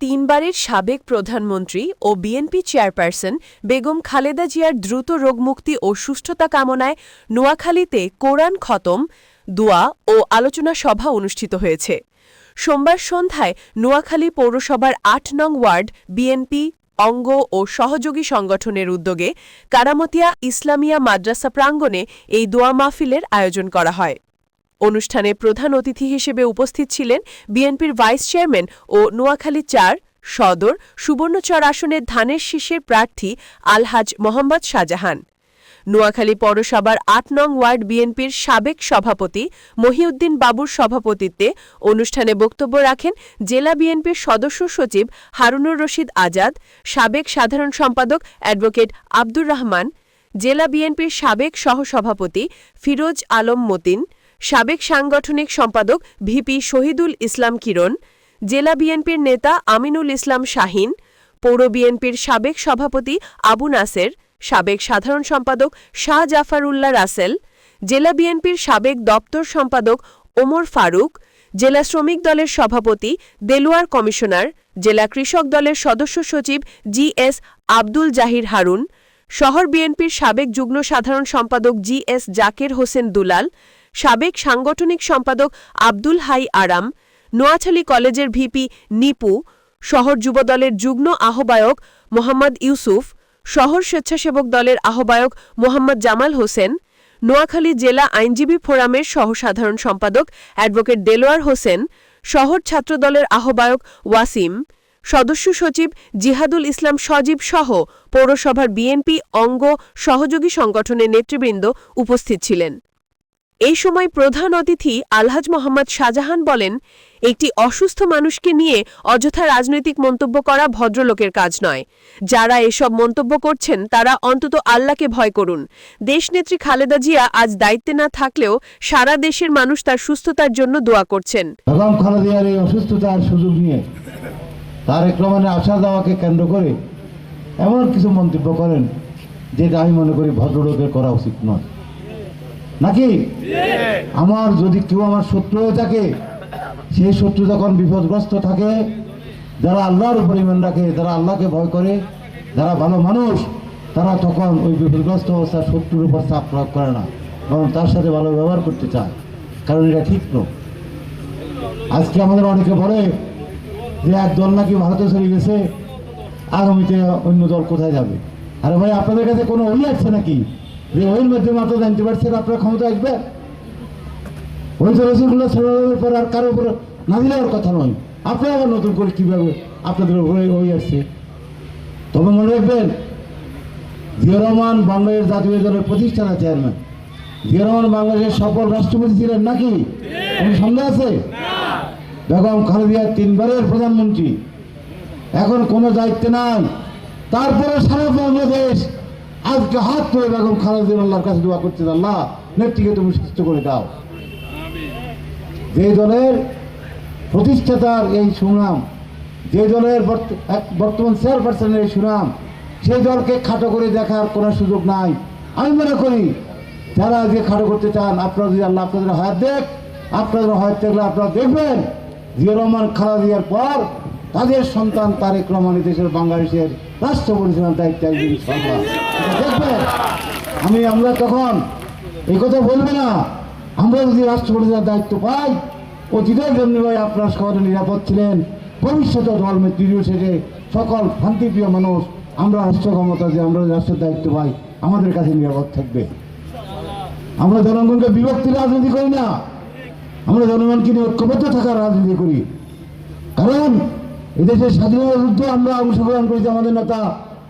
তিনবারের সাবেক প্রধানমন্ত্রী ও বিএনপি চেয়ারপারসন বেগম খালেদা জিয়ার দ্রুত রোগমুক্তি ও সুস্থতা কামনায় নোয়াখালীতে কোরআন খতম, দোয়া ও আলোচনা সভা অনুষ্ঠিত হয়েছে। সোমবার সন্ধ্যায় নোয়াখালী পৌরসভার আট নং ওয়ার্ড বিএনপি, অঙ্গ ও সহযোগী সংগঠনের উদ্যোগে কারামতিয়া ইসলামিয়া মাদ্রাসা প্রাঙ্গণে এই দোয়া মাহফিলের আয়োজন করা হয়। অনুষ্ঠানে প্রধান অতিথি হিসেবে উপস্থিত ছিলেন বিএনপির ভাইস চেয়ারম্যান ও নোয়াখালী চার সদর সুবর্ণচর আসনের ধানের শীষের প্রার্থী আলহাজ মোহাম্মদ শাহজাহান। নোয়াখালী পৌরসভার আট নং ওয়ার্ড বিএনপির সাবেক সভাপতি মহিউদ্দিন বাবুর সভাপতিত্বে অনুষ্ঠানে বক্তব্য রাখেন জেলা বিএনপির সদস্য সচিব হারুনুর রশিদ আজাদ, সাবেক সাধারণ সম্পাদক অ্যাডভোকেট আব্দুর রহমান, জেলা বিএনপির সাবেক সহসভাপতি ফিরোজ আলম মতিন সাবেক সাংগঠনিক সম্পাদক ভিপি শহীদুল ইসলাম কিরণ, জেলা বিএনপির নেতা আমিনুল ইসলাম শাহিন, পৌর বিএনপির সাবেক সভাপতি আবু নাসের, সাবেক সাধারণ সম্পাদক শাহ জাফর উল্লাহ রাসেল, জেলা বিএনপির সাবেক দপ্তর সম্পাদক ওমর ফারুক, জেলা শ্রমিক দলের সভাপতি দেলোয়ার কমিশনার, জেলা কৃষক দলের সদস্য সচিব জি এস আব্দুল জাহির হারুন, শহর বিএনপির সাবেক যুগ্ম সাধারণ সম্পাদক জি এস জাকের হোসেন দুলাল সাবেক সাংগঠনিক সম্পাদক আব্দুল হাই আরাম নোয়াছালী কলেজের ভিপি নিপু, শহর যুবদলের যুগ্ম আহ্বায়ক মোহাম্মদ ইউসুফ, শহর স্বেচ্ছাসেবক দলের আহ্বায়ক মোহাম্মদ জামাল হোসেন, নোয়াখালী জেলা আইনজীবী ফোরামের সহসাধারণ সম্পাদক অ্যাডভোকেট দেলোয়ার হোসেন, শহর ছাত্রদলের আহ্বায়ক ওয়াসিম, সদস্য সচিব জিহাদুল ইসলাম সজীব সহ পৌরসভার বিএনপি অঙ্গ সহযোগী সংগঠনের নেতৃবৃন্দ উপস্থিত ছিলেন। এই সময় প্রধান অতিথি আলহাজ মোহাম্মদ শাহজাহান বলেন, একটি অসুস্থ মানুষকে নিয়ে অযথা রাজনৈতিক মন্তব্য করা ভদ্রলোকের কাজ নয়। যারা এসব মন্তব্য করছেন, তারা অন্তত আল্লাহকে ভয় করুন। দেশনেত্রী খালেদা জিয়া আজ দায়িত্বে না থাকলেও সারা দেশের মানুষ তার সুস্থতার জন্য দোয়া করছেন। অসুস্থতার সুযোগ নিয়ে তারেক রহমানের আশা দেওয়াকে কেন্দ্র করে এমন কিছু মন্তব্য করেন, যেটা আমি মনে করি ভদ্রলোকের করা উচিত নয়। নাকি? আমার যদি কেউ আমার শত্রু হয়ে থাকে, সেই শত্রু যখন বিপদগ্রস্ত থাকে, যারা আল্লাহর উপর ইমান রাখে, যারা আল্লাহকে ভয় করে, যারা ভালো মানুষ, তারা তখন ওই বিপদগ্রস্ত অবস্থার শত্রুর উপর চাপ প্রয়োগ করে না, বরং তার সাথে ভালো ব্যবহার করতে চায়। কারণ এটা ঠিক নয়। আজকে আমাদের অনেকে বলে যে এক দল নাকি ভারতে চলে গেছে, আগামীতে অন্য দল কোথায় যাবে? আরে ভাই, আপনাদের কাছে কোনো ওই আছে নাকি? যে ওইর মাধ্যমে আপনারা জানতে পারছেন আপনার ক্ষমতা আসবে। ওই তো রসুলগুলো সাল্লামের পর আর কারোর উপর না দিলে আর কথা নয়। আপনারা আবার নতুন করে কীভাবে আপনাদের উপরে ওই আসছে? তবে মনে রাখবেন জিয়া রহমান বাংলাদেশ জাতীয় দলের প্রতিষ্ঠাতা চেয়ারম্যান জিয়া রহমান বাংলাদেশের সফল রাষ্ট্রপতি ছিলেন নাকি? কোনো সন্দেহ আছে? বেগম খালেদিয়া তিনবারের প্রধানমন্ত্রী। এখন কোনো দায়িত্ব নাই। তারপরে সারা বাংলাদেশ আজকে হাত ধরে বেগম খালেদিয়া আল্লাহর কাছে দোয়া করছে আল্লাহ নেত্রীকে তুমি সুস্থ করে দাও। যে দলের প্রতিষ্ঠাতার এই সুনাম, যে দলের বর্তমান চেয়ারপারসনের এই সুনাম সেই দলকে খাটো করে দেখার কোনো সুযোগ নাই। আমি মনে করি, যারা যে খাটো করতে চান, আপনারা যদি আল্লাহ আপনাদের হাত দেখ, আপনাদের হাত দেখলে আপনারা দেখবেন জিয়া রহমান খালা দিয়ার পর তাদের সন্তান তারেক রহমান দেশের বাংলাদেশের রাষ্ট্র পরিচালনার দায়িত্ব আমি আমরা তখন এই কথা বলবে না। আমরা যদি রাষ্ট্র পরিচালনার দায়িত্ব পাই অতীতের জন্য ভাই আপনার শহরে নিরাপদ ছিলেন। ভবিষ্যতে ধর্মের তৃতীয় শেষে সকল শান্তিপ্রিয় মানুষ আমরা রাষ্ট্র ক্ষমতা যে আমরা রাষ্ট্রের দায়িত্ব পাই, আমাদের কাছে নিরাপদ থাকবে। আমরা জনগণকে বিভক্তি রাজনীতি করি না। আমরা জনগণকে নিয়ে ঐক্যবদ্ধ থাকার রাজনীতি করি। কারণ এদেশের স্বাধীনতা যুদ্ধ আমরা অংশগ্রহণ করেছি আমাদের নেতা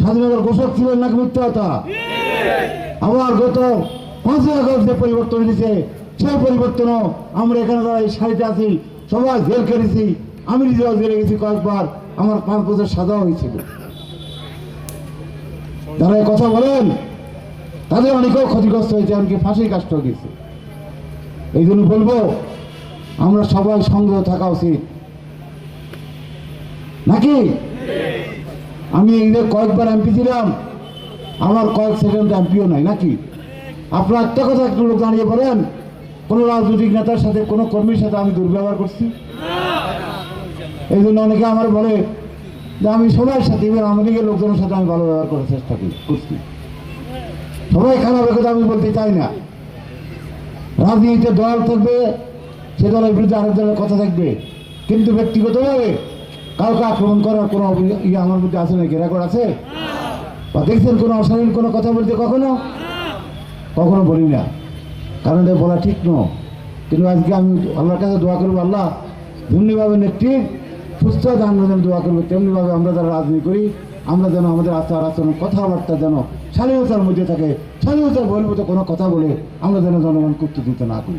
স্বাধীনতার ঘোষক ছিলেন নাকি মিথ্যা কথা আবার গত পাঁচই আগস্ট যে পরিবর্তন হয়েছে, সেই পরিবর্তনও আমরা এখানে যারা এই আছি, সবাই জেল কেটেছি আমি নিজেও জেলে গেছি কয়েকবার, আমার পাঁচ বছর সাজা হয়েছিল। যারা কথা বলেন, তাদের অনেকেও ক্ষতিগ্রস্ত হয়েছে, এমনকি ফাঁসির কাষ্ট গেছে এই জন্য বলব, আমরা সবাই সংগ্রহ থাকা উচিত। নাকি? আমি এই যে কয়েকবার এমপি ছিলাম, আমার কয়েক সেকেন্ড এমপিও নাই, নাকি? আপনার একটা কথা একটু লোক দাঁড়িয়ে বলেন, কোনো রাজনৈতিক নেতার সাথে, কোনো কর্মীর সাথে আমি দুর্ব্যবহার করছি? এই জন্য অনেকে আমার বলে যে আমি সবার সাথে, এবার আওয়ামী লোকজনের সাথে আমি ভালো ব্যবহার করার চেষ্টা করি, করছি। সবাই খারাপ কথা আমি বলতে চাই না। রাজনীতিতে দল থাকবে, সে দলের বিরুদ্ধে আরেক দলের কথা থাকবে। কিন্তু ব্যক্তিগতভাবে কাউকে আক্রমণ করার কোনো ইয়ে আমার মধ্যে আছে নাকি? রেকর্ড আছে? বা দেখছেন কোনো অশালীন কোনো কথা বলতে কখনো? কখনো বলি না। কারণ এটা বলা ঠিক নয়। কিন্তু আজকে আমি আল্লাহর কাছে দোয়া করব, আল্লাহ যেমনিভাবে নেত্রী, সুস্থ আমরা যেন দোয়া করব। তেমনিভাবে আমরা যারা রাজনীতি করি, আমরা যেন আমাদের আচার আচরণ, কথাবার্তা যেন স্বাধীনতার মধ্যে থাকে স্বাধীনতার বহির্ভূত কোনো কথা বলে আমরা যেন জনগণ করতে দিতে না করি